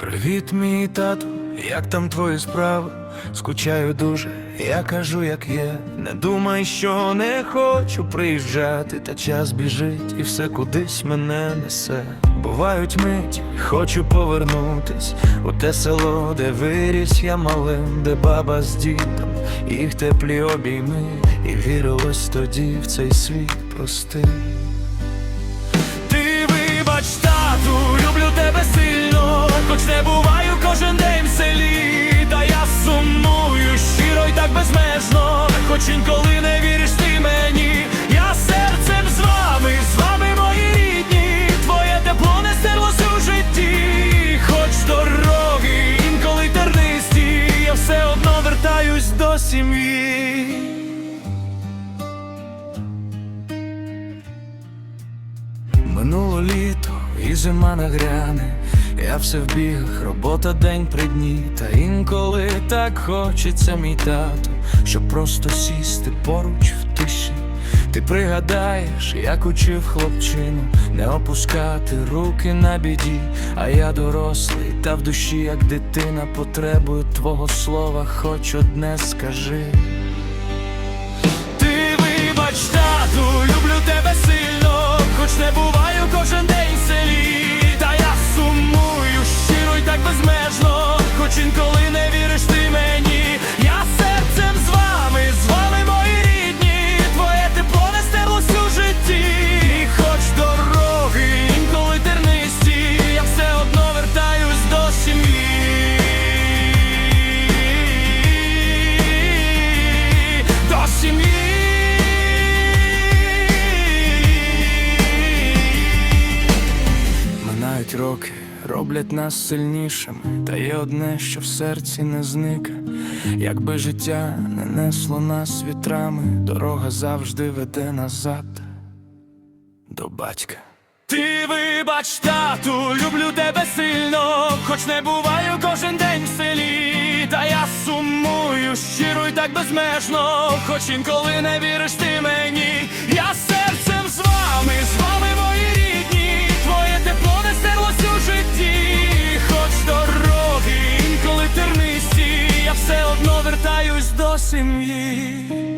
Привіт, мій тату, як там твої справи? Скучаю дуже, я кажу, як є. Не думай, що не хочу приїжджати, та час біжить і все кудись мене несе. Бувають миті, хочу повернутись у те село, де виріс я малим, де баба з дідом, їх теплі обійми, і вірилось тоді в цей світ простий. Ти вибач, Минуло літо і зима нагряне, я все в бігах, робота день при дні, та інколи так хочеться, мій тато, щоб просто сісти поруч в тиші. Ти пригадаєш, як учив хлопчину, не опускати руки на біді, а я дорослий, та в душі, як дитина, потребую твого слова, хоч одне скажи. Інколи роблять нас сильнішими, та є одне, що в серці не зникає. Якби життя не несло нас вітрами, дорога завжди веде назад до батька. Ти вибач, тату, люблю тебе сильно, хоч не буваю кожен день в селі, та я сумую щиро й так безмежно, хоч інколи не віриш ти мені, я серцем з вами, з вами 心意。